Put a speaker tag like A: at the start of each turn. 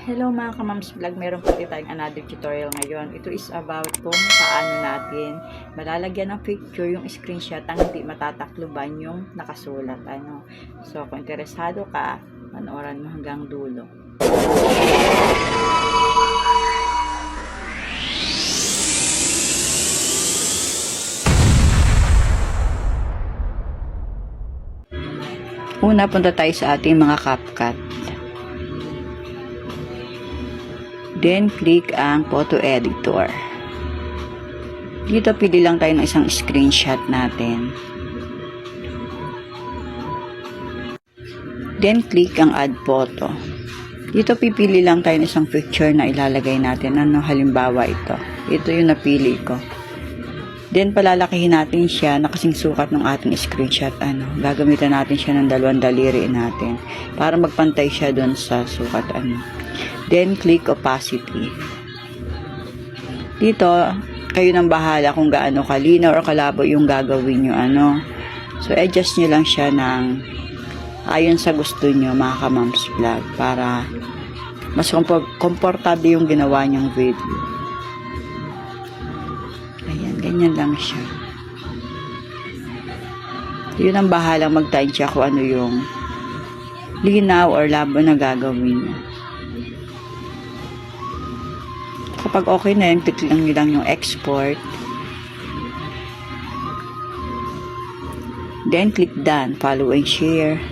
A: Hello mga kamams vlog, meron po tayong another tutorial ngayon. Ito is about kung paano natin malalagyan ng picture yung screenshot ang hindi matatakluban yung nakasulat. Ano. So kung interesado ka, panoorin mo hanggang dulo. Una, punta tayo sa ating mga CapCut. Then, click ang photo editor. Dito, pili lang tayo ng isang screenshot natin. Then, click ang add photo. Dito, pipili lang tayo ng isang picture na ilalagay natin. Ano, halimbawa ito. Ito yung napili ko. Then, palalakihin natin siya na kasing sukat ng ating screenshot. Ano, gagamitan natin siya ng dalawang daliri natin para magpantay siya doon sa sukat. Ano. Then, click opacity. Dito, kayo nang bahala kung gaano kalinaw or kalabo yung gagawin nyo. Ano. So, adjust nyo lang siya ng ayon sa gusto nyo, mga kamams vlog, para mas kompo- komportable yung ginawa nyong video. Ayan, ganyan lang siya. Yun ang bahalang magtansya kung ano yung linaw or labo na gagawin niya. Kapag okay na yun, click lang nyo lang yung export. Then, click done. Follow and share.